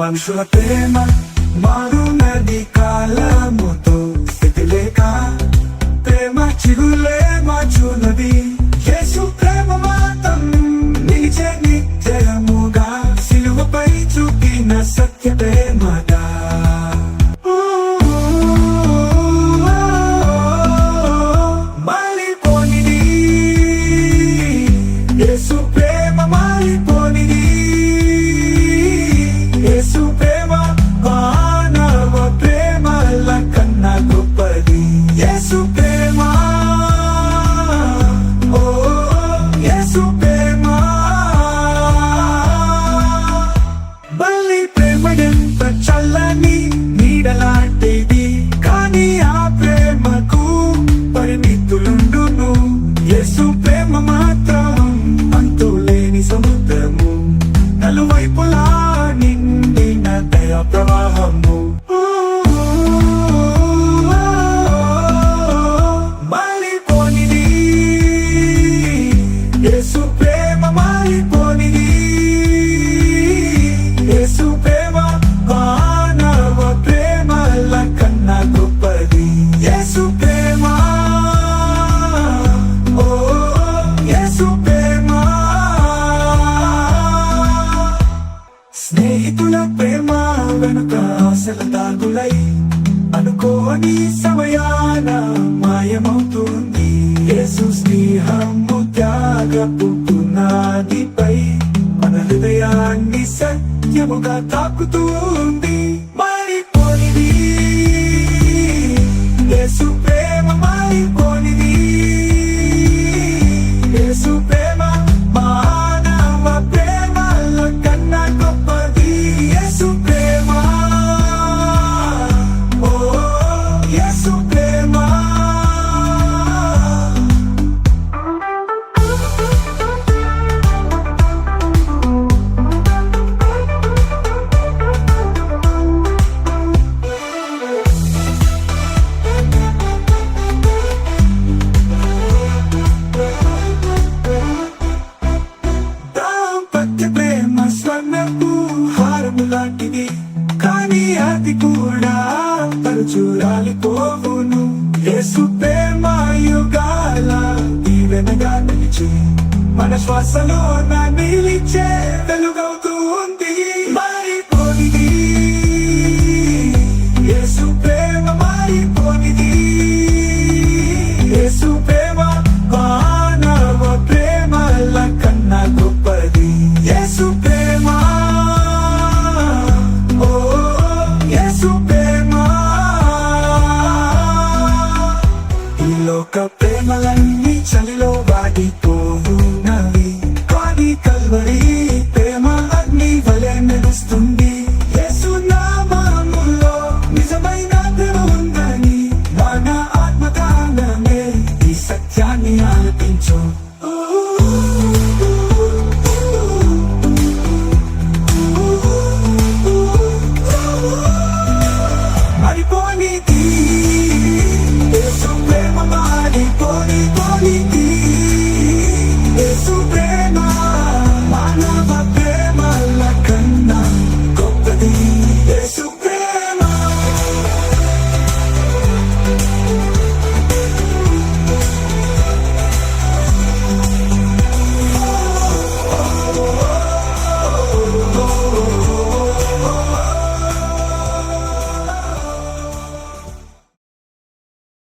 మనుషుల ప్రేమ మారునది కాలముతో స్థితి లేక ప్రేమ చిగులే Let my mind వెనుక ఆశల తాగులై అనుకోని సమయాన మాయమవుతుంది. యేసు స్నేహము త్యాగపు పునాదిపై మన హృదయాన్ని సత్యముగా తాకుతుంది. లాంటిది. కానీ అది కూడా తరచు రాలిపోవును యేసు ప్రేమ యుగాల దీవెనగా నిలిచి మన శ్వాసలో నా నిలిచే వెలుగవుతు me eat.